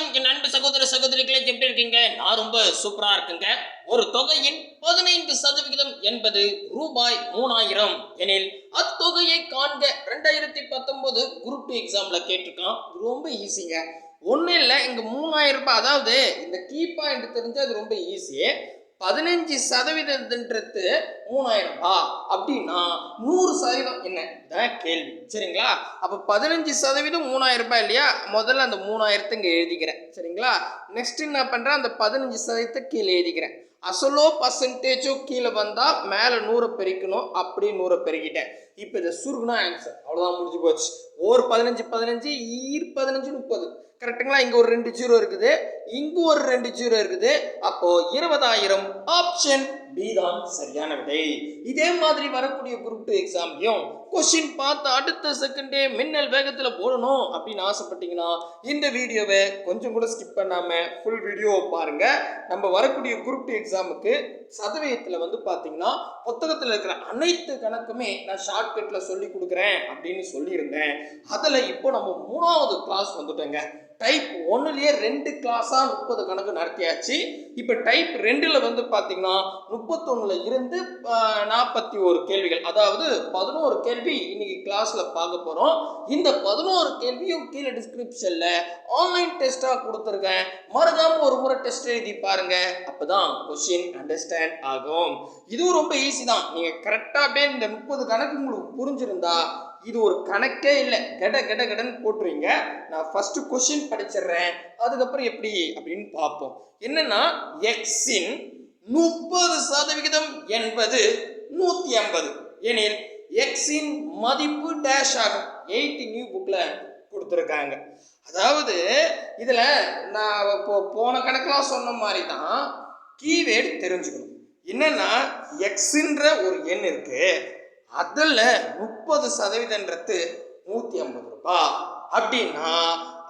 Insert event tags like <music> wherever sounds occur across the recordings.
வணக்கம். நண்பு சகோதர சகோதரிகளே எப்படி இருக்கீங்க? நான் ரொம்ப சூப்பரா இருக்குங்க. ஒரு தொகையின் பதினைந்து சதவிகிதம் என்பது ரூபாய் மூணாயிரம். எனில் அத்தொகையை காண்க ரெண்டாயிரத்தி பத்தொன்பது குரூப் டூ எக்ஸாம்ல கேட்டிருக்கான். ரொம்ப ஈஸிங்க ஒன்றும் இல்லை இங்கே மூணாயிரம் ரூபாய். அதாவது இந்த கீ பாயிண்ட் தெரிஞ்சு அது ரொம்ப ஈஸி பதினஞ்சு சதவீதத்துன்றது மூணாயிரம். ரூபா அப்படின்னா நூறு சதவீதம் என்ன? இதான் கேள்வி. சரிங்களா? அப்போ பதினஞ்சு சதவீதம் மூணாயிரம் ரூபாய் இல்லையா? முதல்ல அந்த மூணாயிரத்தை இங்கே எழுதிக்கிறேன். சரிங்களா? நெக்ஸ்ட் என்ன பண்ணுறேன் அந்த பதினஞ்சு சதவீதத்தை கீழே எழுதிக்கிறேன். அசலோ பர்சன்டேஜோ கீழே வந்தால் மேலே நூறை பெருக்கணும். அப்படியே நூறை பெருக்கிட்டேன். இப்போ இதை சுருகுனா ஆன்சர் அவ்வளோதான் முடிஞ்சு போச்சு. ஒரு பதினஞ்சு பதினஞ்சு ஈர் பதினஞ்சு முப்பது. கரெக்டுங்களா இங்கே ஒரு ரெண்டு ஜீரோ இருக்குது. இங்கே ஒரு ரெண்டு ஜீரோ இருக்குது. அப்போ இருபதாயிரம் ஆப்ஷன் பி தான் சரியான விடை. இதே மாதிரி வரக்கூடிய குரூப் டூ எக்ஸாம்லையும் கொஷின் பார்த்து அடுத்த செகண்டே மின்னல் வேகத்தில் போடணும் அப்படின்னு ஆசைப்பட்டீங்கன்னா இந்த வீடியோவை கொஞ்சம் கூட ஸ்கிப் பண்ணாமல் ஃபுல் வீடியோவை பாருங்க. நம்ம வரக்கூடிய குரூப் டூ எக்ஸாமுக்கு சதவீதத்தில் வந்து பார்த்தீங்கன்னா புத்தகத்தில் இருக்கிற அனைத்து கணக்குமே நான் ஷார்ட்கட்டில் சொல்லி கொடுக்குறேன் அப்படின்னு சொல்லியிருந்தேன். அதில் இப்போ நம்ம மூணாவது கிளாஸ் வந்துட்டோங்க. டைப் ஒன்றுலேயே ரெண்டு கிளாஸாக முப்பது கணக்கு நடத்தியாச்சு. இப்போ டைப் ரெண்டில் வந்து பார்த்தீங்கன்னா முப்பத்தொன்னில் இருந்து நாற்பத்தி ஒரு கேள்விகள். அதாவது பதினோரு கேள்வி இன்னைக்கு கிளாஸில் பார்க்க போகிறோம் இந்த பதினோரு கேள்வியும் கீழே டிஸ்கிரிப்ஷனில் ஆன்லைன் டெஸ்ட்டாக கொடுத்துருக்கேன். மறக்காம ஒரு முறை டெஸ்ட் எழுதி பாருங்கள் அப்போ தான் கொஷின் அண்டர்ஸ்டாண்ட் ஆகும். இதுவும் ரொம்ப ஈஸி தான். நீங்கள் கரெக்டாக அப்படியே இந்த முப்பது கணக்கு உங்களுக்கு புரிஞ்சிருந்தா இது ஒரு கணக்கே இல்லை. கெட கெட கெடன்னு போட்டுருவீங்க. நான் ஃபஸ்ட்டு கொஷின் படிச்சிடுறேன். அதுக்கப்புறம் எப்படி அப்படின்னு பார்ப்போம். என்னன்னா எக்ஸின் முப்பது சதவிகிதம் என்பது நூற்றி ஐம்பது. எனில் எக்ஸின் மதிப்பு டேஷ் ஆகும். எயிட்டி நியூ புக்கில் கொடுத்துருக்காங்க. அதாவது இதில் நான் இப்போ போன கணக்கெலாம் சொன்ன மாதிரி தான் கீவேர்டு தெரிஞ்சுக்கணும். என்னன்னா எக்ஸுன்ற ஒரு எண் இருக்குது அதில் முப்பது சதவீதன்றது நூற்றி ஐம்பது ரூபா. அப்படின்னா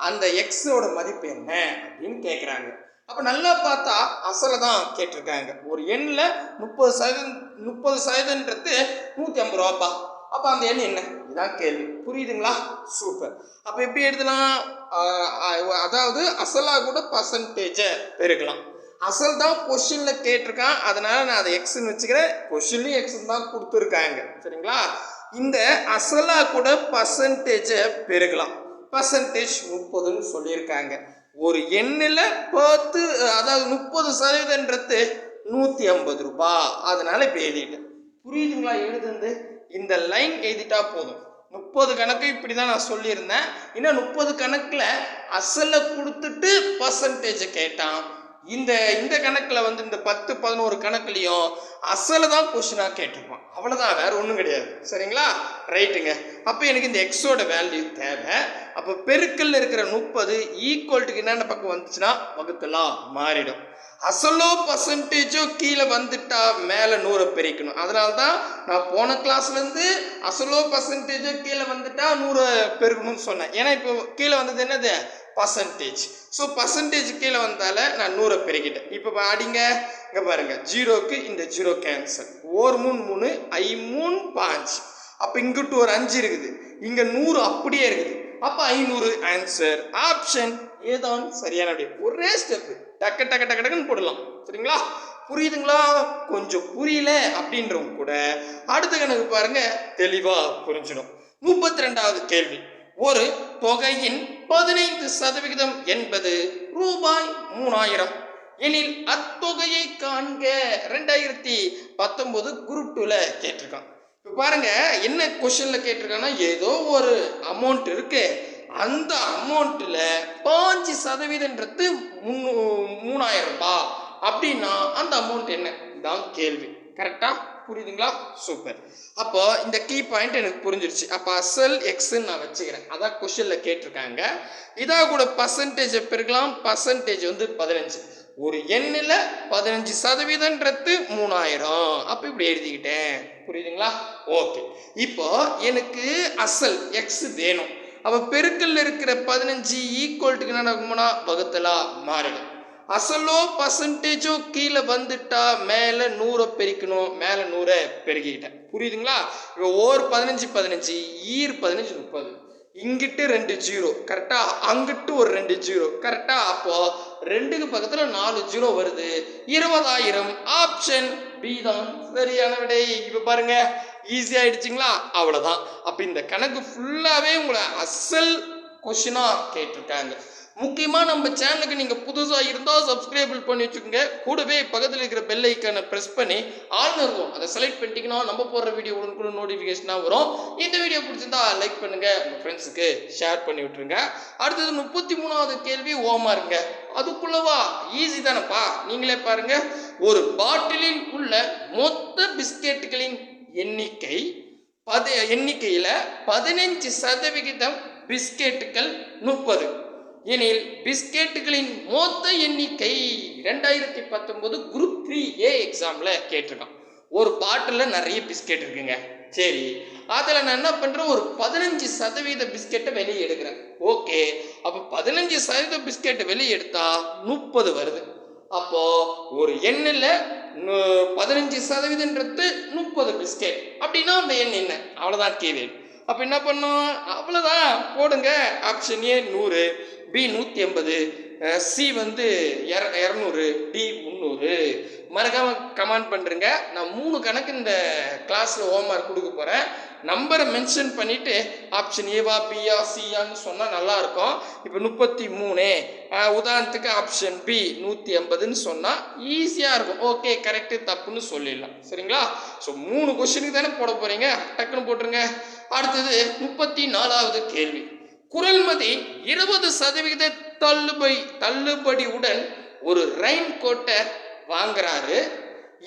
அந்த எக்ஸோட மதிப்பு என்ன அப்படின்னு கேட்குறாங்க அப்போ நல்லா பார்த்தா அசலை தான் கேட்டிருக்காங்க. ஒரு எண்ணில் முப்பது சதவீதம் முப்பது சதவீதன்றது நூற்றி ஐம்பது ரூபாப்பா. அப்போ அந்த எண் என்ன? இதுதான் கேள்வி. புரியுதுங்களா? சூப்பர். அப்போ எப்படி எழுதலாம்? அதாவது அசலாக கூட பர்சன்டேஜை பெருக்கலாம். அசல் தான் கொஷினில் கேட்டிருக்கான். அதனால நான் அதை எக்ஸ்ன்னு வச்சுக்கிறேன். கொஷின்லையும் எக்ஸ் தான் கொடுத்துருக்காங்க. சரிங்களா? இந்த அசலாக கூட பர்சன்டேஜை பெருகலாம் பர்சன்டேஜ் முப்பதுன்னு சொல்லியிருக்காங்க. ஒரு எண்ணில் பத்து அதாவது முப்பது சதவீதன்றது நூற்றி ஐம்பது ரூபாய் அதனால இப்போ எழுதிட்டேன் புரியுதுங்களா? எழுதுந்து இந்த லைன் எழுதிட்டா போதும். முப்பது கணக்கு இப்படி தான் நான் சொல்லியிருந்தேன். இன்னும் முப்பது கணக்கில் அசலை கொடுத்துட்டு பர்சன்டேஜை கேட்டான். இந்த இந்த கணக்கில் வந்து இந்த பத்து பதினோரு கணக்குலையும் அசலை தான் கொஷினாக கேட்டிருப்பான். அவ்வளோதான் வேறு ஒன்றும் கிடையாது. சரிங்களா? ரைட்டுங்க. அப்போ எனக்கு இந்த எக்ஸோட வேல்யூ தேவை. அப்போ பெருக்கல்ல இருக்கிற முப்பது ஈக்குவல்ட்டுக்கு என்னென்ன பக்கம் வந்துச்சுன்னா வகுத்தலாம் மாறிடும். அசலோ பர்சன்டேஜோ கீழே வந்துட்டா மேலே நூறை பெருக்கணும். அதனால தான் நான் போன கிளாஸ்லேருந்து அசலோ பர்சன்டேஜோ கீழே வந்துட்டா நூறை பெருக்கணும்னு சொன்னேன். ஏன்னா இப்போ கீழே வந்தது என்னது? பர்சன்டேஜ் ஸோ பர்சன்டேஜ் கீழே வந்தால நான் நூறை பெருக்கிட்டேன் இப்போ அடிங்க. இங்கே பாருங்க. ஜீரோக்கு இந்த ஜீரோ கேன்சல் ஒரு மூணு மூணு ஐ மூணு பாஞ்சு. அப்போ இங்கிட்டு ஒரு அஞ்சு இருக்குது. இங்கே நூறு அப்படியே இருக்குது. அப்போ ஐநூறு ஆன்சர் ஆப்ஷன் ஏதான்? சரியான அப்படியே ஒரே ஸ்டெப்பு டக்கு டக்கு டக்கு டக்குன்னு போடலாம். சரிங்களா? புரியுதுங்களா? கொஞ்சம் புரியல அப்படின்றவங்க கூட அடுத்த கணக்கு பாருங்க. தெளிவாக புரிஞ்சிடும். முப்பத்தி ரெண்டாவது கேள்வி. ஒரு தொகையின் பதினைந்து சதவிகிதம் என்பது ரூபாய் மூணாயிரம். எனில் அத்தொகையை காண்க ரெண்டாயிரத்தி பத்தொன்பது குரூப் டூல கேட்டிருக்கான். இப்போ பாருங்க என்ன கொஷன்ல கேட்டிருக்கான்னா ஏதோ ஒரு அமௌண்ட் இருக்கு. அந்த அமௌண்ட்டில் பாஞ்சு சதவீதன்றது முன்னூ மூணாயிரம் ரூபாய் அப்படின்னா அந்த அமௌண்ட் என்ன? தான் கேள்வி. கரெக்டா புரியுதுங்களா? சூப்பர் அப்போ இந்த கீ பாயிண்ட் எனக்கு புரிஞ்சிருச்சு. அப்போ அசல் எக்ஸ்ன்னு நான் வச்சுக்கிறேன். அதான் கொஷனில் கேட்டிருக்காங்க. இதாக கூட பர்சன்டேஜ் பெருக்கலாம் பர்சன்டேஜ் வந்து பதினஞ்சு. ஒரு எண்ணில் பதினஞ்சு சதவீதன்றது மூணாயிரம். அப்போ இப்படி எழுதிக்கிட்டேன். புரியுதுங்களா? ஓகே இப்போ எனக்கு அசல் எக்ஸ் வேணும். அப்போ பெருக்கல்ல இருக்கிற பதினஞ்சு ஈக்குவல்ட்டுக்கு என்ன நடக்கும்னா வகுத்தலா மாறிடும். அசலோ பர்சன்டேஜோ கீழே வந்துட்டா மேலே நூறை பெருக்கணும். மேலே நூறை பெருக்கிக்கிட்டேன். புரியுதுங்களா? இப்போ ஓர் பதினஞ்சு பதினஞ்சு ஈர் பதினஞ்சு முப்பது. இங்கிட்டு ரெண்டு ஜீரோ. கரெக்டாக அங்கிட்டு ஒரு ரெண்டு ஜீரோ. கரெக்டாக அப்போது ரெண்டுக்கு பக்கத்தில் நாலு ஜீரோ வருது. இருபதாயிரம் ஆப்ஷன் பி தான் சரியான விடை. இப்போ பாருங்க. ஈஸி ஆயிடுச்சுங்களா? அவ்வளோதான் அப்போ இந்த கணக்கு ஃபுல்லாகவே உங்களை அசல் கொஷினாக கேட்டிருக்காங்க. முக்கியமாக நம்ம சேனலுக்கு நீங்கள் புதுசாக இருந்தால் சப்ஸ்கிரைபிள் பண்ணி வச்சுக்கோங்க. கூடவே பக்கத்தில் இருக்கிற பெல் ஐக்கானை ப்ரெஸ் பண்ணி ஆல்னு இருக்கும் அதை செலக்ட் பண்ணிட்டீங்கன்னா நம்ம போடுற வீடியோ உடனுக்குள்ள நோட்டிஃபிகேஷனாக வரும். இந்த வீடியோ பிடிச்சிருந்தா லைக் பண்ணுங்கள் உங்கள் ஃப்ரெண்ட்ஸுக்கு ஷேர் பண்ணி விட்டுருங்க. அடுத்தது முப்பத்தி மூணாவது கேள்வி ஓமா இருங்க. அதுக்குள்ளவா? ஈஸி தானேப்பா. நீங்களே பாருங்க. ஒரு பாட்டிலில் உள்ள மொத்த பிஸ்கெட்டுகளின் எண்ணிக்கை பத எண்ணிக்கையில் பதினஞ்சு சதவிகிதம் பிஸ்கெட்டுகள் முப்பது. எனில் பிஸ்கெட்டுகளின் மொத்த எண்ணிக்கை ரெண்டாயிரத்தி பத்தொன்பது குரூப் த்ரீ ஏ எக்ஸாமில் கேட்டிருக்கான். ஒரு பாட்டிலில் நிறைய பிஸ்கெட் இருக்குங்க. சரி அதில் நான் என்ன பண்ணுறேன் ஒரு பதினஞ்சு சதவீத பிஸ்கெட்டை வெளியே எடுக்கிறேன். ஓகே அப்போ பதினஞ்சு சதவீத பிஸ்கெட்டை வெளியே எடுத்தால் முப்பது வருது. அப்போது ஒரு எண்ணில் பதினஞ்சு சதவீதன்றது முப்பது பிஸ்கெட். அப்படின்னா அந்த எண் என்ன? அவ்வளோதான் கேள்வி அப்போ என்ன பண்ணும்? அவ்வளோதான் போடுங்க. ஆப்ஷன் ஏ நூறு பி நூற்றி எண்பது சி வந்து இர இரநூறு டி முந்நூறு மறக்காமல் கமெண்ட் பண்ணுறேங்க நான் மூணு கணக்கு இந்த கிளாஸில் ஹோம்ஒர்க் கொடுக்க போகிறேன் நம்பரை மென்ஷன் பண்ணிவிட்டு ஆப்ஷன் ஏவா பியா சியான்னு சொன்னால் நல்லாயிருக்கும் இப்போ முப்பத்தி மூணு. உதாரணத்துக்கு ஆப்ஷன் பி நூற்றி எண்பதுன்னு சொன்னால் ஈஸியாக இருக்கும். ஓகே கரெக்டு தப்புன்னு சொல்லிடலாம். சரிங்களா? ஸோ மூணு கொஷினுக்கு தானே போட போகிறீங்க டக்குன்னு போட்டுருங்க. அடுத்தது முப்பத்தி நாலாவது கேள்வி. குரல்மதி இருபது சதவிகித தள்ளுபடி தள்ளுபடியுடன் ஒரு ரெயின் கோட்டை வாங்குறாரு.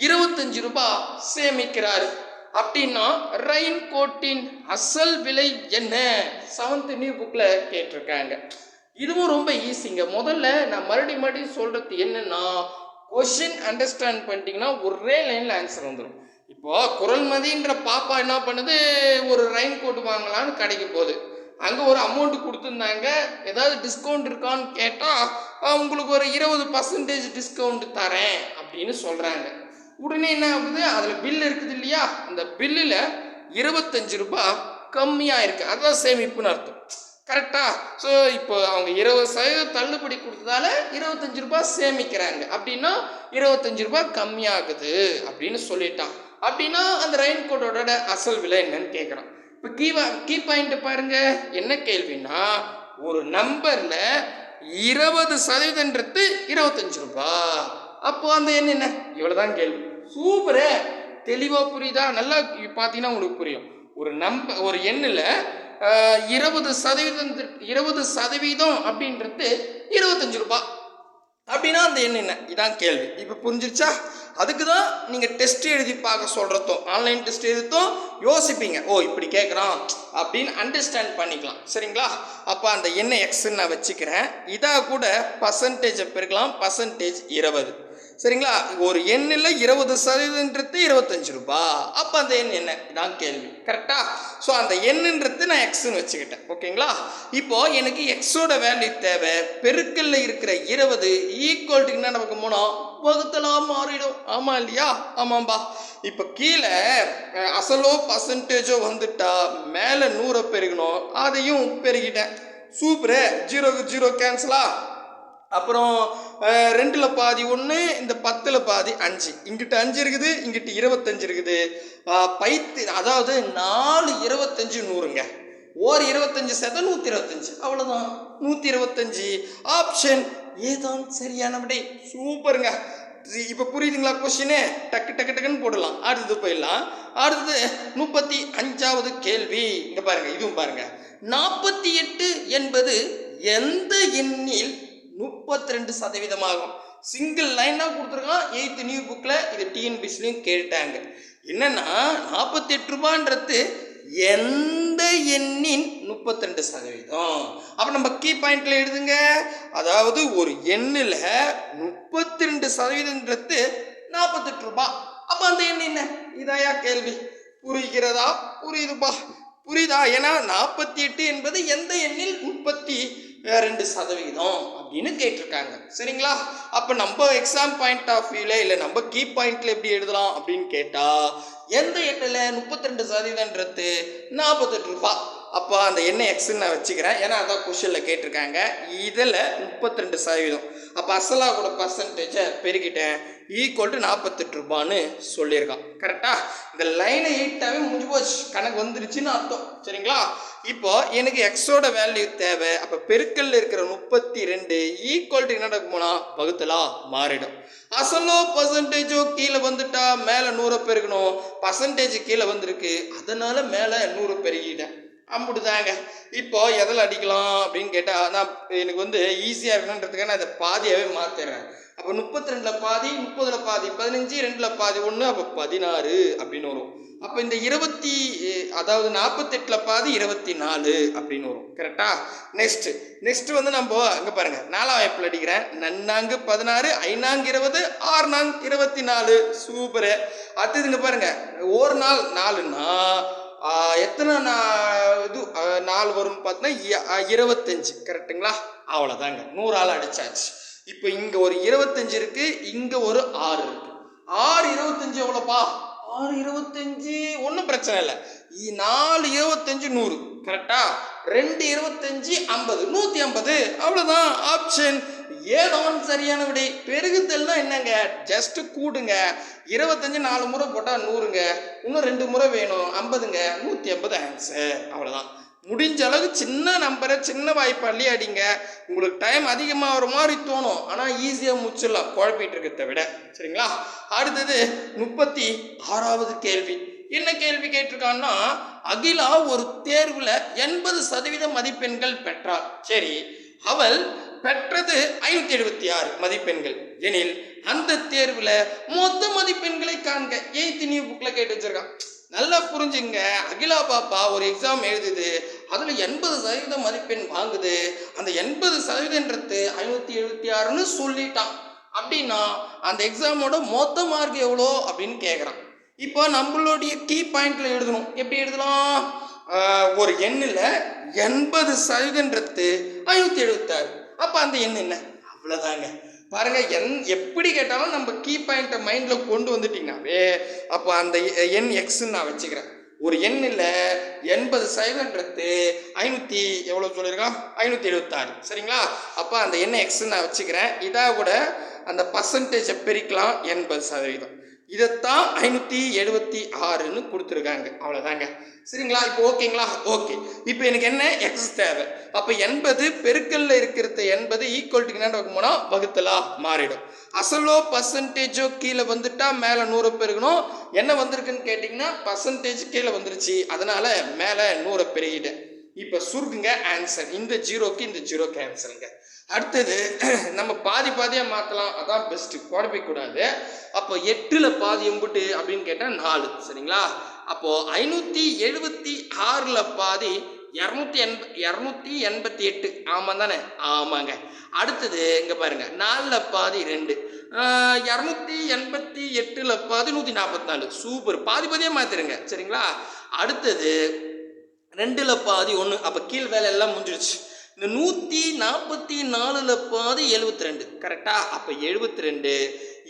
இருபத்தஞ்சு ரூபாய் சேமிக்கிறாரு. அப்படின்னா ரெயின் கோட்டின் அசல் விலை என்ன? செவன்த் நியூ புக்கில் கேட்டிருக்காங்க. இதுவும் ரொம்ப ஈஸிங்க முதல்ல நான் மறுபடியும் மறுபடியும் சொல்கிறது என்னன்னா கொஷின் அண்டர்ஸ்டாண்ட் பண்ணிட்டீங்கன்னா ஒரே லைனில் ஆன்சர் வந்துடும் இப்போ குரல்மதின்ற பாப்பா என்ன பண்ணுது? ஒரு ரெயின் கோட் வாங்கலான்னு கடைக்கு போகுது. அங்கே ஒரு அமௌண்ட் கொடுத்துருந்தாங்க. ஏதாவது டிஸ்கவுண்ட் இருக்கான்னு கேட்டால் உங்களுக்கு ஒரு இருபது பர்சன்டேஜ் டிஸ்கவுண்ட் தரேன் அப்படின்னு சொல்கிறாங்க உடனே என்ன ஆகுது? அதில் பில் இருக்குது இல்லையா? அந்த பில்லில் இருபத்தஞ்சு ரூபாய் கம்மியாக இருக்குது அதுதான் சேமிப்புன்னு அர்த்தம். கரெக்டா ஸோ இப்போ அவங்க இருபது சதவீதம் தள்ளுபடி கொடுத்ததால இருபத்தஞ்சு ரூபாய் சேமிக்கிறாங்க. அப்படின்னா இருபத்தஞ்சு ரூபாய் கம்மியாகுது அப்படின்னு சொல்லிட்டான். அப்படின்னா அந்த ரெயின் கோட்டோட அசல் விலை என்னன்னு கேட்குறான் இப்போ கீ கீ பாயிண்ட் பாருங்க. என்ன கேள்வின்னா ஒரு நம்பரில் இருபது சதவீதன்றது இருபத்தஞ்சு ரூபா. அப்போ அந்த எண் என்ன? இவ்வளோதான் கேள்வி. சூப்பரே. தெளிவாக புரியுதா? நல்லா பார்த்தீங்கன்னா உங்களுக்கு புரியும். ஒரு நம்ப ஒரு எண்ணில் இருபது சதவீதம் இருபது சதவீதம் அப்படின்றது இருபத்தஞ்சு ரூபாய் அப்படின்னா அந்த எண் என்ன? இதான் கேள்வி. இப்போ புரிஞ்சிருச்சா? அதுக்கு தான் நீங்கள் டெஸ்ட் எழுதி பார்க்க சொல்கிறதோ ஆன்லைன் டெஸ்ட் எழுதித்தோ யோசிப்பீங்க. ஓ இப்படி கேட்குறான் அப்படின்னு அண்டர்ஸ்டாண்ட் பண்ணிக்கலாம். சரிங்களா? அப்போ அந்த எண்ணெய் எக்ஸ்ன்னு நான் வச்சுக்கிறேன். இதாக கூட பர்சன்டேஜை பெருக்கலாம் பர்சன்டேஜ் இருபது. சரிங்களா? ஒரு எண்ணில் இருபது சதவீதன்றது இருபத்தஞ்சு ரூபா. அப்போ அந்த எண் என்ன? தான் கேள்வி. கரெக்டா ஸோ அந்த எண்ணுன்றது நான் எக்ஸ்ன்னு வச்சுக்கிட்டேன். ஓகேங்களா? இப்போ எனக்கு எக்ஸோட வேல்யூ தேவை. பெருக்கல்ல இருக்கிற இருபது ஈக்குவல்ட்டு என்ன நமக்கு மூணம் வகுத்தலாம் மாறிடும். ஆமாம் இல்லையா? ஆமாம்பா. இப்போ கீழே அசலோ பர்சன்டேஜோ வந்துட்டா மேலே நூறை பெருகணும். அதையும் பெருகிட்டேன். சூப்பரு. ஜீரோக்கு ஜீரோ கேன்சலா அப்புறம் ரெண்டில் பாதி ஒன்று இந்த பத்தில் பாதி அஞ்சு. இங்கிட்ட அஞ்சு இருக்குது இங்கிட்டு இருபத்தஞ்சு இருக்குது. பைத்து அதாவது நாலு இருபத்தஞ்சு நூறுங்க. ஓர் இருபத்தஞ்சு சதம் நூற்றி இருபத்தஞ்சு. அவ்வளோதான் நூற்றி இருபத்தஞ்சு. ஆப்ஷன் ஏதான் சரியான விடை சூப்பருங்க. இப்போ புரியுதுங்களா கொஷினு டக்கு டக்கு டக்குன்னு போடலாம். அடுத்தது போயிடலாம். அடுத்தது முப்பத்தி அஞ்சாவது கேள்வி. இங்கே பாருங்கள் இதுவும் பாருங்க. நாற்பத்தி எட்டு என்பது எந்த எண்ணில் முப்பத்தி ரெண்டு சதவீதமாகும் சிங்கிள் லைனாக கொடுத்துருக்கான். எயித்து நியூ புக்கில் இது டிஎன்பிசிலையும் கேட்டாங்க என்னன்னா நாற்பத்தி எட்டு ரூபான்றது எந்த எண்ணின் முப்பத்தி ரெண்டு சதவீதம்? அப்போ நம்ம கீ பாயிண்ட்ல எழுதுங்க. அதாவது ஒரு எண்ணில் முப்பத்தி ரெண்டு சதவீதம்ன்றது நாற்பத்தெட்டு ரூபாய் அப்போ அந்த எண் என்ன? இதாயா கேள்வி. புரிகிறதா? புரியுதுப்பா. புரியுதா? ஏன்னா நாற்பத்தி எட்டு என்பது எந்த எண்ணில் முப்பத்தி ரெண்டு சதவீதம் அப்படின்னு கேட்டிருக்காங்க. சரிங்களா? அப்போ நம்ம எக்ஸாம் பாயிண்ட் ஆஃப் வியூவில் இல்லை நம்ம கீ பாயிண்ட்ல எப்படி எழுதலாம் அப்படின்னு கேட்டால் எந்த எண்ணில் முப்பத்தி ரெண்டு சதவீதன்றது நாற்பத்தெட்டு ரூபா. அப்போ அந்த எண்ணெய் எக்ஸ்ன்னு நான் வச்சுக்கிறேன். ஏன்னா அதான் கொஷனில் கேட்டிருக்காங்க. இதில் முப்பத்தி ரெண்டு சதவீதம். அப்போ அசலாவோட பர்சன்டேஜை பெருக்கிட்டேன். ஈக்குவல் டு நாற்பத்தெட்டு ரூபான்னு சொல்லியிருக்கான். கரெக்டா இந்த லைனை எயிட்டாவே முடிஞ்சு போச்சு. கணக்கு வந்துருச்சுன்னு அர்த்தம். சரிங்களா? இப்போ எனக்கு எக்ஸோட வேல்யூ தேவை. அப்போ பெருக்கல்ல இருக்கிற முப்பத்தி ரெண்டு ஈக்குவல் டு என்ன நடக்குமோனா வகுத்தலா மாறிடும். அசலோ பர்சன்டேஜோ கீழே வந்துட்டா மேலே நூறை பெருக்கணும். பர்சன்டேஜ் கீழே வந்திருக்கு. அதனால மேலே நூறு பெருகிட்டேன். அம்புட்டுதாங்க. இப்போ எதில் அடிக்கலாம் அப்படின்னு கேட்டால் நான் எனக்கு வந்து ஈஸியாக இருக்கணுன்றதுக்காக நான் இதை பாதியாகவே மாற்றிடுறேன் அப்போ முப்பத்தி ரெண்டில் பாதி முப்பதில் பாதி பதினஞ்சு ரெண்டில் பாதி ஒன்று அப்போ பதினாறு அப்படின்னு வரும். அப்போ இந்த இருபத்தி அதாவது நாற்பத்தெட்டில் பாதி இருபத்தி நாலு அப்படின்னு வரும். கரெக்டா நெக்ஸ்ட் நெக்ஸ்ட் வந்து நம்ம அங்கே பாருங்கள் நாலாம் வாய்ப்பில் அடிக்கிறேன். நன்னாங்கு பதினாறு ஐநாங்கு இருபது ஆறு நான்கு இருபத்தி நாலு சூப்பரு அடுத்தது இங்கே ஒரு நாள் நாலுன்னா எத்தனை நா இது நாலு நாள் வரும்னு பார்த்தீங்கன்னா இருபத்தஞ்சு. கரெக்டுங்களா அவ்வளோதாங்க. நூறு ஆள் அடிச்சாச்சு. இப்போ இங்கே ஒரு இருபத்தஞ்சு இருக்கு இங்கே ஒரு ஆறு இருக்கு. ஆறு இருபத்தஞ்சு எவ்வளோப்பா? ஆறு இருபத்தஞ்சு ஒன்றும் பிரச்சனை இல்லை. நாலு இருபத்தஞ்சு நூறு. கரெக்டா? ரெண்டு இருபத்தஞ்சு ஐம்பது. நூற்றி ஐம்பது. அவ்வளோதான். ஆப்ஷன் ஏதான் சரியான விடை. பெருகுதல்னா என்னங்க? ஜஸ்ட் கூடுங்க. இருபத்தஞ்சு நாலு முறை போட்டால் நூறுங்க. இன்னும் ரெண்டு முறை வேணும். ஐம்பதுங்க. நூற்றி ஐம்பது ஆன்சர் அவ்வளோதான் முடிஞ்ச அளவு சின்ன நம்பரை சின்ன வாய்ப்பாளி அடிங்க. உங்களுக்கு டைம் அதிகமாக வர மாதிரி தோணும். ஆனால் ஈஸியாக முச்சிடலாம் குழப்பிட்டு இருக்கிறத விட. சரிங்களா? அடுத்தது முப்பத்தி ஆறாவது கேள்வி. என்ன கேள்வி கேட்டிருக்கான்னா அகிலா ஒரு தேர்வில் எண்பது சதவீத மதிப்பெண்கள் பெற்றாள். சரி. அவள் பெற்றது ஐநூற்றி எழுபத்தி ஆறு மதிப்பெண்கள். எனில் அந்த தேர்வில் மொத்த மதிப்பெண்களை காண்க. எயித்து நியூ புக்கில் கேட்டு வச்சிருக்கான்? நல்லா புரிஞ்சுங்க. அகிலா பாப்பா ஒரு எக்ஸாம் எழுதுது. அதில் எண்பது சதவீதம் மதிப்பெண் வாங்குது. அந்த எண்பது சதவீதன்றது ஐநூற்றி எழுபத்தி ஆறுன்னு சொல்லிட்டான். அப்படின்னா அந்த எக்ஸாமோட மொத்த மார்க் எவ்வளோ அப்படின்னு கேட்குறான் இப்போ நம்மளுடைய கீ பாயிண்ட்ல எழுதணும். எப்படி எழுதலாம்? ஒரு எண்ணில் எண்பது சதவீதன்றது ஐநூற்றி எழுபத்தாறு அப்போ அந்த எண் என்ன? அவ்வளோதாங்க பாருங்கள் என் எப்படி கேட்டாலும் நம்ம கீ பாயிண்ட்டை மைண்டில் கொண்டு வந்துட்டிங்கனாவே அப்போ அந்த எண் எக்ஸ்ன்னு நான் வச்சுக்கிறேன். ஒரு எண் இல்லை எண்பது சதவீதன்றது ஐநூற்றி எவ்வளோ சொல்லியிருக்கான்? ஐநூற்றி எழுபத்தாறு சரிங்களா? அப்போ அந்த எண்ணை எக்ஸ்ன்னு நான் வச்சுக்கிறேன். இதாக கூட அந்த பர்சன்டேஜை பிரிக்கலாம் எண்பது சதவீதம். இதைத்தான் ஐநூற்றி எழுபத்தி ஆறுன்னு கொடுத்துருக்காங்க. அவ்வளோதாங்க சரிங்களா? இப்போ ஓகேங்களா? ஓகே. இப்போ எனக்கு என்ன எக்ஸ் தேவை? அப்போ எண்பது பெருக்கல்ல இருக்கிறது எண்பது ஈக்குவல் என்ன போனால் வகுத்தலா மாறிடும். அசலோ பர்சன்டேஜோ கீழே வந்துட்டா மேலே நூறு பெருகணும் என்ன வந்திருக்குன்னு கேட்டிங்கன்னா பர்சன்டேஜ் கீழே வந்துருச்சு. அதனால மேலே நூறை பெருகிட்டேன். இப்போ சுருக்குங்க ஆன்சர் இந்த ஜீரோக்கு இந்த ஜீரோ கேன்சலுங்க அடுத்தது <clears throat> நம்ம பாதி பாதியாக மாற்றலாம் அதான் பெஸ்ட்டு குழப்பிக்கூடாது அப்போ எட்டில் பாதி எம்புட்டு அப்படின்னு கேட்டால் நாலு. சரிங்களா? அப்போது ஐநூற்றி எழுபத்தி ஆறில் பாதி இரநூத்தி எண்ப இரநூத்தி எண்பத்தி எட்டு. ஆமாம் தானே? ஆமாங்க. அடுத்தது இங்கே பாருங்க. நாலில் பாதி ரெண்டு. இரநூத்தி எண்பத்தி எட்டில் பாதி நூற்றி நாற்பத்தி நாலு. சூப்பர். பாதி பாதியாக மாற்றிருங்க சரிங்களா? அடுத்தது ரெண்டில் பாதி ஒன்று அப்போ கீழ் வேலை எல்லாம் முடிஞ்சிருச்சு. இந்த நூற்றி நாற்பத்தி நாலில் பாதி எழுபத்தி ரெண்டு கரெக்டாக அப்போ எழுபத்தி ரெண்டு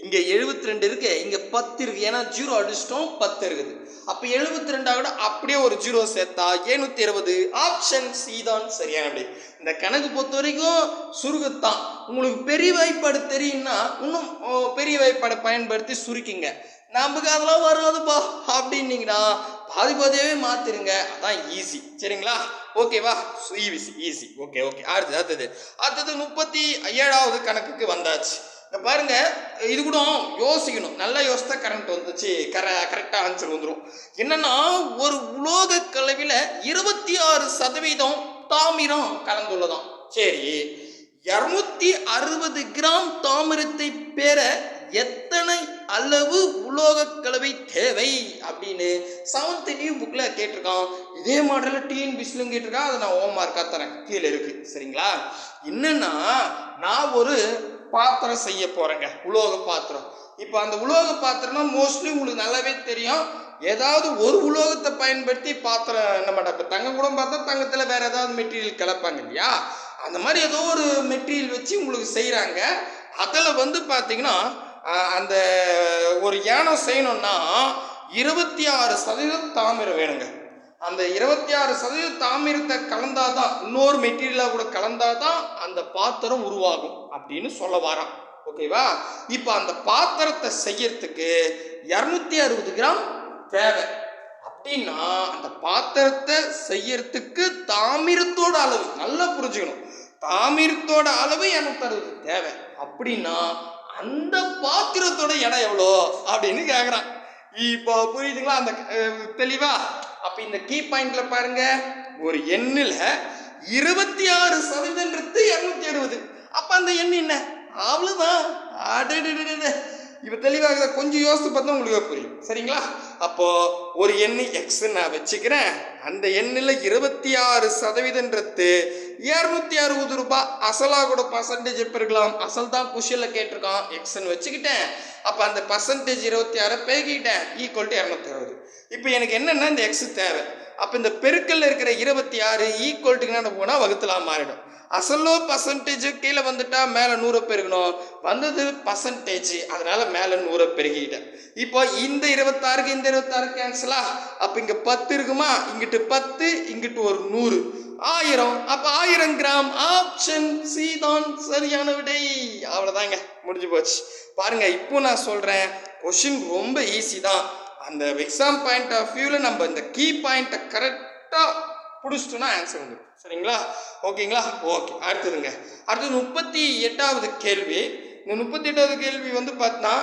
இங்கே எழுபத்தி ரெண்டு இருக்கு. இங்கே பத்து இருக்கு. ஏன்னா ஜீரோ அடிச்சிட்டோம் பத்து இருக்குது. அப்போ எழுபத்தி ரெண்டாக கூட அப்படியே ஒரு ஜீரோ சேர்த்தா ஏழ்நூற்றி இருபது. ஆப்ஷன் சி தான் சரியான அப்படி இந்த கணக்கு பொறுத்த வரைக்கும் சுருக்கத்தான். உங்களுக்கு பெரிய வாய்ப்பாடு தெரியும்னா இன்னும் ஓ, பெரிய வாய்ப்பாடை பயன்படுத்தி சுருக்கிங்க. நமக்கு அதெல்லாம் வராதுப்பா. அப்படின்னீங்கன்னா அதிபதியவே மாத்திருங்க. மாற்றிருங்க அதான் ஈஸி சரிங்களா? ஓகேவா ஈஸி ஈஸி ஓகே ஓகே அடுத்தது அடுத்தது. அடுத்தது முப்பத்தி ஏழாவது கணக்குக்கு வந்தாச்சு. இங்க பாருங்க இது கூட யோசிக்கணும். நல்லா யோசித்தா கரண்ட் வந்துச்சு. கர கரெக்டாக ஆன்சர் வந்துடும் என்னன்னா ஒரு உலோக கலவையில் இருபத்தி ஆறு சதவீதம் தாமிரம் கலந்துள்ளதாம். சரி. இரநூத்தி அறுபது கிராம் தாமிரத்தை பெற எத்தனை அளவு உலோக கலவை தேவை அப்படின்னு செவன்த் நியூ புக்கில் கேட்டிருக்கான். இதே மாடலில் டிஎன்பிசிலும் கேட்டிருக்கான். அதை நான் ஓமார்க்காக தரேன். கீழே இருக்குது சரிங்களா? என்னன்னா நான் ஒரு பாத்திரம் செய்ய போகிறேங்க உலோக பாத்திரம். இப்போ அந்த உலோக பாத்திரம்னா மோஸ்ட்லி உங்களுக்கு நல்லாவே தெரியும். ஏதாவது ஒரு உலோகத்தை பயன்படுத்தி பாத்திரம் என்ன மாட்டா இப்போ தங்கம் கூட பார்த்தா தங்கத்தில் வேறு ஏதாவது மெட்டீரியல் கலப்பாங்க இல்லையா? அந்த மாதிரி ஏதோ ஒரு மெட்டீரியல் வச்சு உங்களுக்கு செய்கிறாங்க அதில் வந்து பார்த்தீங்கன்னா அந்த ஒரு யானம் செய்யணும்னா இருபத்தி ஆறு சதவீதம் தாமிரம் வேணுங்க. அந்த இருபத்தி ஆறு சதவீதம் தாமிரத்தை கலந்தாதான் இன்னொரு மெட்டீரியலாக கூட கலந்தாதான் அந்த பாத்திரம் உருவாகும் அப்படின்னு சொல்ல வரான். ஓகேவா இப்போ அந்த பாத்திரத்தை செய்யறதுக்கு இரநூத்தி அறுபது கிராம் தேவை. அப்படின்னா அந்த பாத்திரத்தை செய்யறதுக்கு தாமிரத்தோட அளவு நல்லா புரிஞ்சுக்கணும். தாமிரத்தோட அளவு இரநூத்தி அறுபது தேவை. அப்படின்னா அந்த பாத்திரத்தோட எடை எவ்வளோ அப்படின்னு கேட்குறான் இப்போ புரியுதுங்களா? அந்த தெளிவா? அப்போ இந்த கீ பாயிண்ட்ல பாருங்க. ஒரு எண்ணில் இருபத்தி ஆறு சதவீதன்றது இரநூத்தி அறுபது. அப்போ அந்த எண் என்ன? அவ்வளோதான் இப்போ தெளிவாக கொஞ்சம் யோசித்து பார்த்தா உங்களுக்கு புரியும். சரிங்களா? அப்போது ஒரு எண் எக்ஸ் நான் வச்சுக்கிறேன். அந்த எண்ணில் இருபத்தி ஆறு சதவீதன்றது இரநூத்தி அறுபது ரூபாய் அசலாக கூட பர்சன்டேஜ் எப்போ இருக்கலாம்? அசல் தான் குஷியில் கேட்டிருக்கான். எக்ஸ்ன்னு வச்சுக்கிட்டேன். அப்போ அந்த பர்சன்டேஜ் இருபத்தி ஆறை பெருக்கிக்கிட்டேன் ஈக்குவல் டு இரநூத்தி அறுபது. இப்போ எனக்கு என்னென்னா இந்த எக்ஸ் தேவை. அப்போ இந்த பெருக்கல்ல இருக்கிற இருபத்தி ஆறு ஈக்குவல் டு என்ன போனால் வகுத்தலாம் மாறிடும். அசலோ பர்சன்டேஜ் கீழே வந்துட்டா மேலே நூறை பெருகணும். வந்தது பர்சன்டேஜ் அதனால மேலே நூறை பெருகிட்டேன். இப்போ இந்த இருபத்தாறுக்கு இந்த இருபத்தாறு கேன்சலா அப்போ இங்கே பத்து இருக்குமா? இங்கிட்டு பத்து இங்கிட்டு ஒரு நூறு. ஆயிரம். அப்போ ஆயிரம் கிராம் ஆப்ஷன் சி தான் சரியான விடை. அவ்வளோதாங்க முடிஞ்சு போச்சு. பாருங்க இப்போ நான் சொல்கிறேன் கொஷின் ரொம்ப ஈஸி தான். அந்த எக்ஸாம் பாயிண்ட் ஆஃப் வியூவில் நம்ம இந்த கீ பாயிண்ட்டை கரெக்டாக பிடிச்சிட்டோன்னா ஆன்சர் வந்துடும் சரிங்களா? ஓகேங்களா? ஓகே அடுத்ததுங்க. அடுத்தது முப்பத்தி எட்டாவது கேள்வி. இந்த முப்பத்தி எட்டாவது கேள்வி வந்து பார்த்தா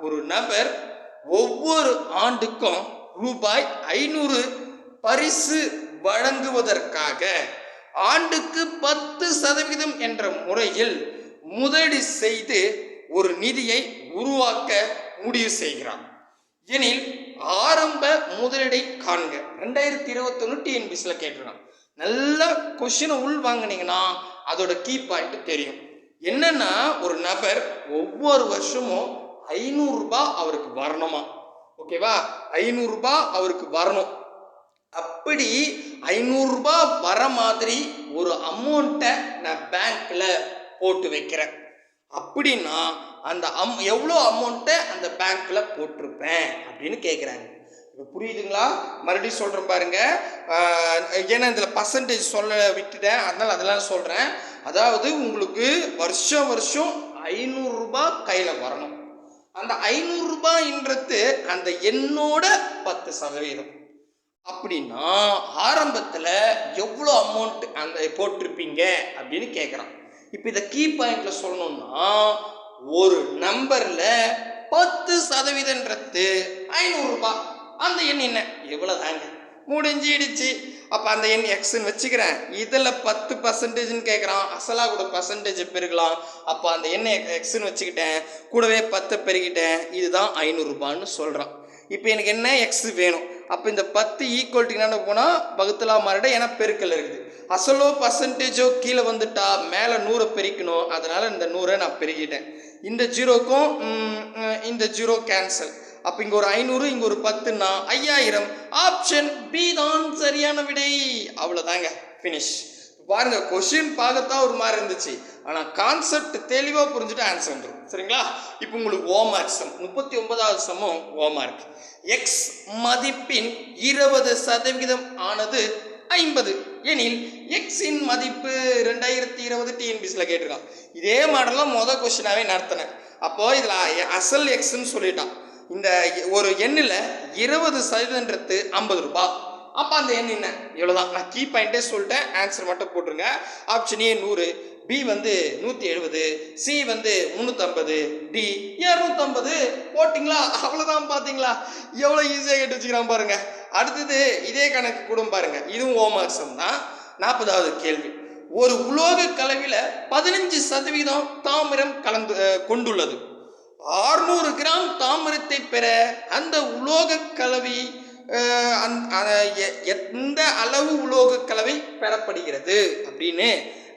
ஒரு நபர் ஒவ்வொரு ஆண்டுக்கும் ரூபாய் ஐநூறு பரிசு வழங்குவதற்காக ஆண்டுக்கு பத்து சதவீதம் என்ற முறையில் முதலீடு செய்து ஒரு நிதியை உருவாக்க முடிவு செய்கிறார் எனில் ஆரம்ப முதலீடை காண்க. ரெண்டாயிரத்தி இருபத்தொன்னு டிஎன்பிசியில் கேட்டுருக்கான். நல்ல கொஷினை உள் வாங்கினீங்கன்னா அதோட கீ பாயிண்ட் தெரியும். என்னன்னா ஒரு நபர் ஒவ்வொரு வருஷமும் ஐநூறுரூபா அவருக்கு வரணுமா? ஓகேவா ஐநூறுரூபா அவருக்கு வரணும். அப்படி ஐநூறுரூபா வர மாதிரி ஒரு அமௌண்ட்டை நான் பேங்க்கில் போட்டு வைக்கிறேன். அப்படின்னா அந்த அம் எவ்வளோ அமௌண்ட்டை அந்த பேங்க்கில் போட்டிருப்பேன் அப்படின்னு கேட்குறாங்க இப்போ புரியுதுங்களா? மறுபடியும் சொல்கிறேன் பாருங்க. ஏன்னா இதில் பர்சன்டேஜ் சொல்ல விட்டுட்டேன். அதனால் அதெல்லாம் சொல்கிறேன் அதாவது உங்களுக்கு வருஷம் வருஷம் ஐநூறுரூபா கையில் வரணும். அந்த ஐநூறுரூபான்றது அந்த எண்ணோட பத்து சதவீதம். அப்படின்னா ஆரம்பத்தில் எவ்வளோ அமௌண்ட் அந்த போட்டிருப்பீங்க அப்படின்னு கேட்குறான் இப்போ இதை கீ பாயிண்ட்ல சொல்லணும்னா ஒரு நம்பரில் பத்து சதவீதன்றது ஐநூறுரூபா அந்த எண் என்ன? எவ்வளோதாங்க முடிஞ்சிடுச்சு. அப்போ அந்த எண் எக்ஸ்ன்னு வச்சுக்கிறேன். இதில் பத்து பர்சன்டேஜ்னு கேட்குறான் அசலாக கூட பர்சன்டேஜ் பெருகலாம். அப்போ அந்த எண்ணை எக்ஸ்ன்னு வச்சுக்கிட்டேன். கூடவே பத்தை பெருகிட்டேன். இதுதான் ஐநூறுரூபான்னு சொல்கிறான் இப்போ எனக்கு என்ன எக்ஸ் வேணும்? அப்போ இந்த பத்து ஈக்குவல்ட்டு என்ன போனால் வகுத்தலாம் மாறிட ஏன்னா பெருக்கல் இருக்குது. அசலோ பர்சன்டேஜோ கீழே வந்துட்டா மேலே நூறை பெருக்கணும். அதனால் இந்த நூறை நான் பெருகிட்டேன் இந்த ஜீரோக்கும் இந்த ஜீரோ கேன்சல் அப்போ இங்கே ஒரு ஐநூறு இங்கே ஒரு பத்துன்னா ஐயாயிரம். ஆப்ஷன் பி தான் சரியான விடை. அவ்வளோதாங்க ஃபினிஷ் பாருங்க கொஷின் பார்க்கத்தான் ஒரு மாதிரி இருந்துச்சு. ஆனால் கான்செப்ட் தெளிவாக புரிஞ்சுட்டு ஆன்சர் வந்துடும் சரிங்களா? இப்போ உங்களுக்கு ஓமார்க் சம் முப்பத்தி ஒன்பதாவது சமம் ஓமார்க் எக்ஸ் மதிப்பின் இருபது சதவிகிதம் ஆனது ஐம்பது. எனில் எக்ஸின் மதிப்பு ரெண்டாயிரத்தி இருபது டிஎன்பிசியில் கேட்டிருக்கான். இதே மாடலில் மொதல் கொஷினாகவே நடத்தினேன். அப்போது இதில் அசல் எக்ஸ்ன்னு சொல்லிட்டான். இந்த ஒரு எண்ணில் இருபது சதவீதன்றது ஐம்பது ரூபாய் அப்போ அந்த எண் என்ன? இவ்வளோதான் நான் கீ பாயிண்ட்டே சொல்லிட்டேன். ஆன்சர் மட்டும் போட்டுருங்க. ஆப்ஷன் ஏ நூறு பி வந்து நூற்றி எழுபது சி வந்து முந்நூற்றம்பது டி இரநூத்தம்பது. போட்டிங்களா? அவ்வளோதான் பார்த்தீங்களா? எவ்வளோ ஈஸியாக கேட்டு வச்சுக்கிறான் பாருங்க. அடுத்தது இதே கணக்கு கூட பாருங்க. இதுவும் ஓமாக்சம் தான். நாற்பதாவது கேள்வி. ஒரு உலோக கலவையில் பதினஞ்சு சதவீதம் தாமிரம் கலந்து கொண்டுள்ளது. ஆறுநூறு கிராம் தாமிரத்தை பெற அந்த உலோக கலவை எந்த அளவு உலோக கலவை பெறப்படுகிறது அப்படின்னு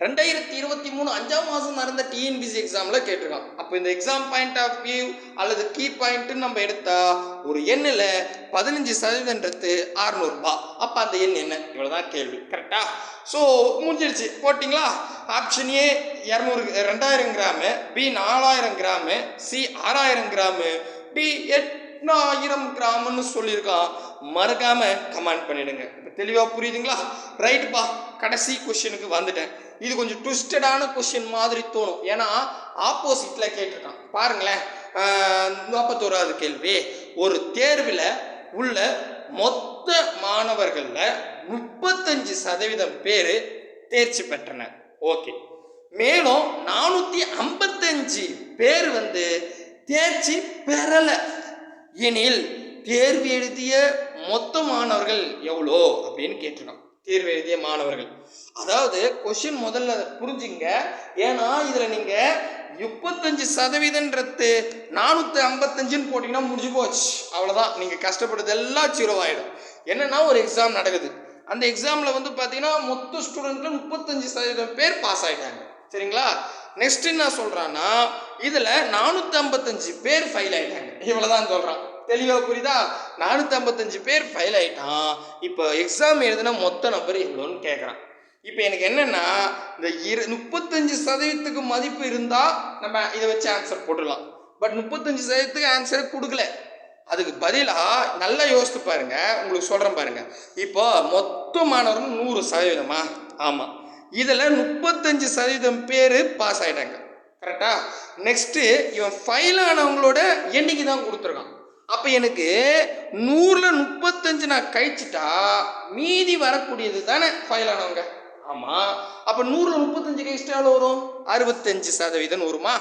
ரெண்டாயிரத்தி இருபத்தி மூணு அஞ்சாம் மாதம் நடந்த டிஎன்பிசி எக்ஸாமில் கேட்டிருக்கான். அப்போ இந்த எக்ஸாம் பாயிண்ட் ஆஃப் வியூ அல்லது கீ பாயிண்ட்டுன்னு நம்ம எடுத்தால் ஒரு எண்ணில் பதினஞ்சு சதவீதன்றது அறுநூறுபா அப்போ அந்த எண் என்ன? இவ்வளோதான் கேள்வி. கரெக்டாக ஸோ முடிஞ்சிடுச்சு போட்டிங்களா? ஆப்ஷன் ஏ இரநூறு ரெண்டாயிரம் கிராமு பி நாலாயிரம் கிராமு சி ஆறாயிரம் கிராமு டி எட் எட்டாயிரம் கிராம்னு சொல்லியிருக்கான். மறக்காம கமெண்ட் பண்ணிடுங்க. இப்போ தெளிவாக புரியுதுங்களா? ரைட்டுப்பா கடைசி கொஷினுக்கு வந்துட்டேன். இது கொஞ்சம் ட்விஸ்டடான கொஷின் மாதிரி தோணும். ஏன்னா ஆப்போசிட்டில் கேட்டிருக்கான். பாருங்களேன். நாற்பத்தோராவது கேள்வி. ஒரு தேர்வில் உள்ள மொத்த மாணவர்களில் முப்பத்தஞ்சு சதவீதம் பேர் தேர்ச்சி பெற்றனர். ஓகே மேலும் நானூற்றி ஐம்பத்தஞ்சு பேர் வந்து தேர்ச்சி பெறலை. எனில் தேர்வு எழுதிய மொத்த மாணவர்கள் எவ்வளோ அப்படின்னு கேட்டிருக்கோம். தேர்வு எழுதிய மாணவர்கள். அதாவது கொஷின் முதல்ல புரிஞ்சுங்க. ஏன்னா இதில் நீங்கள் முப்பத்தஞ்சு சதவீதன்றது நானூற்றி ஐம்பத்தஞ்சுன்னு போட்டிங்கன்னா முடிஞ்சு போச்சு. அவ்வளோதான் நீங்கள் கஷ்டப்படுறது எல்லாம் ஜீரோ என்னென்னா ஒரு எக்ஸாம் நடக்குது. அந்த எக்ஸாமில் வந்து பார்த்தீங்கன்னா மொத்த ஸ்டூடெண்ட்டில் முப்பத்தஞ்சு சதவீதம் பேர் பாஸ் ஆகிட்டாங்க சரிங்களா? நெக்ஸ்ட் என்ன சொல்றான்னா இதுல நானூத்தி ஐம்பத்தஞ்சு பேர் ஃபைல் ஆயிட்டாங்க. இவ்வளவுதான் சொல்றான். தெளிவா புரியுதா? நானூத்தி ஐம்பத்தஞ்சு பேர் ஃபைல் ஆயிட்டான். இப்போ எக்ஸாம் எழுதுனா மொத்த நம்பர் எவ்வளோன்னு கேட்குறான் இப்போ எனக்கு என்னன்னா இந்த இரு முப்பத்தஞ்சு சதவீதத்துக்கு மதிப்பு இருந்தா நம்ம இதை வச்சு ஆன்சர் போட்டுடலாம். பட் முப்பத்தஞ்சு சதவீதத்துக்கு ஆன்சர் கொடுக்கல. அதுக்கு பதிலாக நல்லா யோசித்து பாருங்க. உங்களுக்கு சொல்கிறேன் பாருங்க. இப்போ மொத்த மாணவர்கள் நூறு சதவீதமா? ஆமாம் இதில் முப்பத்தஞ்சு சதவீதம் பேர் பாஸ் ஆகிட்டாங்க கரெக்டா நெக்ஸ்ட்டு இவன் ஃபைல் ஆனவங்களோட எண்ணிக்கை தான் கொடுத்துருக்கான். அப்போ எனக்கு நூறில் முப்பத்தஞ்சு நான் கழிச்சிட்டா மீதி வரக்கூடியது தானே ஃபைல் ஆனவங்க? ஆமாம் அப்போ நூறில் முப்பத்தஞ்சு கழிச்சிட்டா எவ்வளோ வரும்? அறுபத்தஞ்சு சதவீதம் வருமா?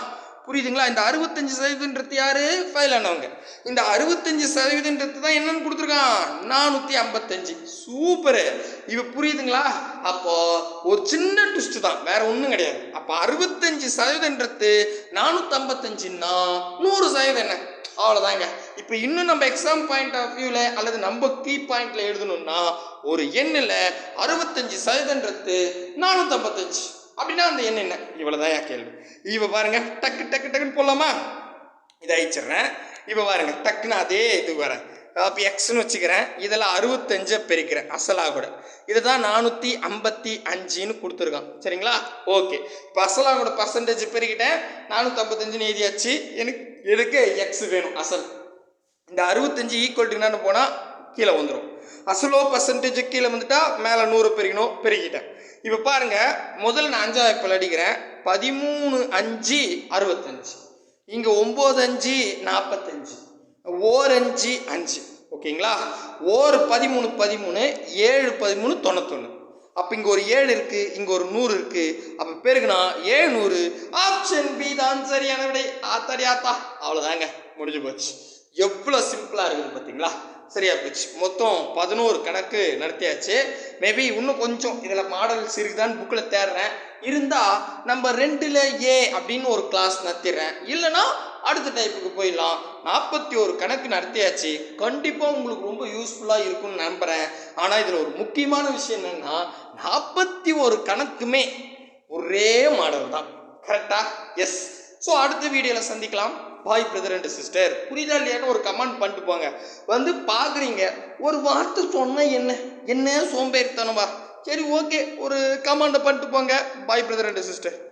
புரியுதுங்களா? இந்த அறுபத்தஞ்சு சதவீதன்றது யாரு? ஃபைல் ஆனவங்க. இந்த அறுபத்தஞ்சு சதவீதன்றது தான் என்னன்னு கொடுத்துருக்கான். நானூற்றி ஐம்பத்தஞ்சு. சூப்பரு. இப்ப புரியுதுங்களா? அப்போ ஒரு சின்ன ட்விஸ்ட் தான். வேற ஒன்றும் கிடையாது. அப்போ அறுபத்தஞ்சு சதவீதன்றது நானூற்றம்பத்தஞ்சுன்னா நூறு சதவீதம் என்ன? அவ்வளோதாங்க இப்போ இன்னும் நம்ம எக்ஸாம் பாயிண்ட் ஆஃப் வியூவில் அல்லது நம்ம கீ பாயிண்ட்ல எழுதணும்னா ஒரு எண்ணில் அறுபத்தஞ்சு சதவீதன்றது நானூற்றம்பத்தஞ்சு அப்படின்னா அந்த எண் என்ன? இவ்வளோதான் என் கேள்வி. இப்போ பாருங்க டக்கு டக்கு டக்குன்னு போடலாமா? இதை அழிச்சிடுறேன். இப்போ பாருங்க டக்குன்னு அதே இது வரேன் அப்போ எக்ஸ்னு வச்சுக்கிறேன். இதெல்லாம் அறுபத்தஞ்சை பெருக்கிறேன் அசலா கூட. இதுதான் நானூற்றி ஐம்பத்தி அஞ்சுன்னு கொடுத்துருக்கான். சரிங்களா? ஓகே. இப்போ அசலாக கூட பர்சன்டேஜ் பெருக்கிட்டேன். நானூற்றி ஐம்பத்தஞ்சுன்னு எழுதியாச்சு. எனக்கு எனக்கு எக்ஸ் வேணும் அசல். இந்த அறுபத்தஞ்சு ஈக்குவல் டு என்னன்னு போனால் கீழே வந்துடும் அசலோ பர்சன்டேஜ் கீழே வந்துட்டா மேலே நூறு பெருகினோ பெருகிட்டேன். இப்போ பாருங்க முதல்ல நான் அஞ்சாவது இப்போ அடிக்கிறேன். பதிமூணு அஞ்சு அறுபத்தஞ்சு. இங்கே ஒம்பது அஞ்சு நாற்பத்தஞ்சு ஓர் அஞ்சு அஞ்சு. ஓகேங்களா? ஓர் பதிமூணு பதிமூணு ஏழு பதிமூணு தொண்ணூத்தொன்று அப்போ இங்கே ஒரு ஏழு இருக்குது இங்கே ஒரு நூறு இருக்குது அப்போ பெருகுனா ஏழ்நூறு ஆப்ஷன் பி தான் சரியான விடை ஆத்தாடி ஆத்தா. அவ்வளோதாங்க முடிஞ்சு போச்சு. எவ்வளோ சிம்பிளாக இருக்குது பார்த்தீங்களா சரியா போச்சு. மொத்தம் பதினோரு கணக்கு நடத்தியாச்சு. மேபி இன்னும் கொஞ்சம் இதில் மாடல்ஸ் இருக்குதான்னு புக்கில் தேடுறேன். இருந்தால் நம்ம ரெண்டில் ஏ அப்படின்னு ஒரு கிளாஸ் நடத்திடுறேன். இல்லைன்னா அடுத்த டைப்புக்கு போயிடலாம். நாற்பத்தி ஒரு கணக்கு நடத்தியாச்சு. கண்டிப்பாக உங்களுக்கு ரொம்ப யூஸ்ஃபுல்லாக இருக்கும்னு நம்புகிறேன் ஆனால் இதில் ஒரு முக்கியமான விஷயம் என்னென்னா நாற்பத்தி ஒரு கணக்குமே ஒரே மாடல் தான். கரெக்டாக எஸ் ஸோ அடுத்த வீடியோவில் சந்திக்கலாம். பாய் பிரதர் அண்ட் சிஸ்டர் புரியுதா இல்லையான்னு ஒரு கமெண்ட் பண்ணிட்டு போங்க. வந்து பார்க்குறீங்க. ஒரு வார்த்தை சொன்னால் என்ன? என்ன சோம்பேறித்தனமா? சரி ஓகே ஒரு கமெண்டை பண்ணிட்டு போங்க. பாய் பிரதர் அண்ட் சிஸ்டர்